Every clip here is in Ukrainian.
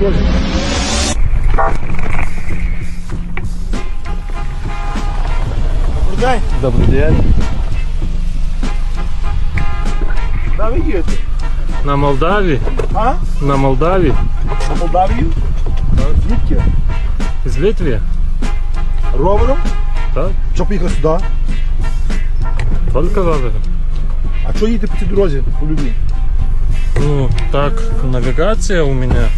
дорозі. Добрий день. Добрий день. Де ви їдете? На Молдаві. А? На Молдаві. На Молдавію? Звідки? З Литві. Ровером? Так? Що поїхав сюди? Тільки ровером. А що їдете по цій дорозі по любі? Ну, так, навігація у мене,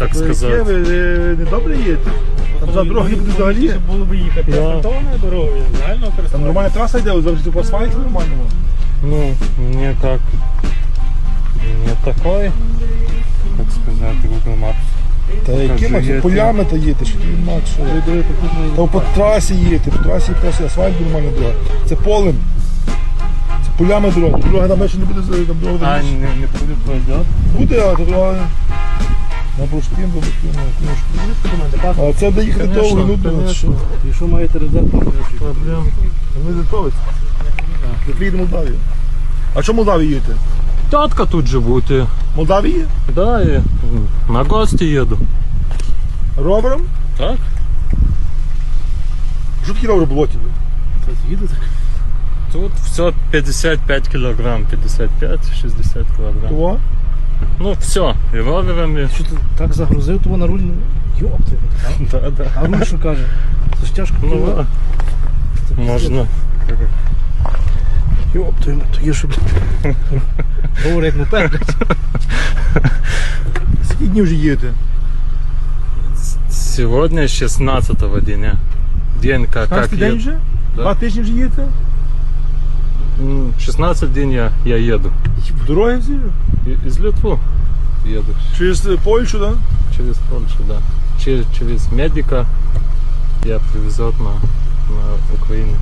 Ви, сказати. ви, ви не добре їдете? Там за дороги буде взагалі. Було б їхати Да. асфальтованою дорогою, загального Там нормальна траса йде, завжди по асфальті нормальному. Ну, мне как... Не такой, как сказать, Google Maps. Та є це полями та їдеш, які інакше. Та по трасі їдете, по трасі просто асфальт нормальна дорога. Це полем. Це полями дорога. Дорога там більше не буде там дорога. А, не, не будет пойдет? Буде, а дорога. На Бурштин, до Бурштин, на книжку. А це доїхати довго, конечно. І що маєте резерв? Проблем. Ми зготові. Ми приїдемо в Молдавію. А що в Молдавії їдете? Тетка тут живут, и, Молдавії? да, и на гости еду. Ровером? Так? Що таке ровер було тобі? Тут все 55 килограмм, 55-60 килограмм. Того? Ну, все, и роверами. Що ти так загрузив того на руль? Йопти. Да, да. А руль що каже? Це ж тяжко. Ну, да. Можно. Йопти, то є що. Говорить, як мопед. Скільки днів вже їдете? Сегодня 16 го дня. День как, как 15 день еду. вже? Да. Два тижні вже їдете? М, 16 день я, я еду. Дороги всі? И- Из Литвы еду. Через е, Польщу, так? Через Польшу, да. Через, через медика я привезет на, на Украину.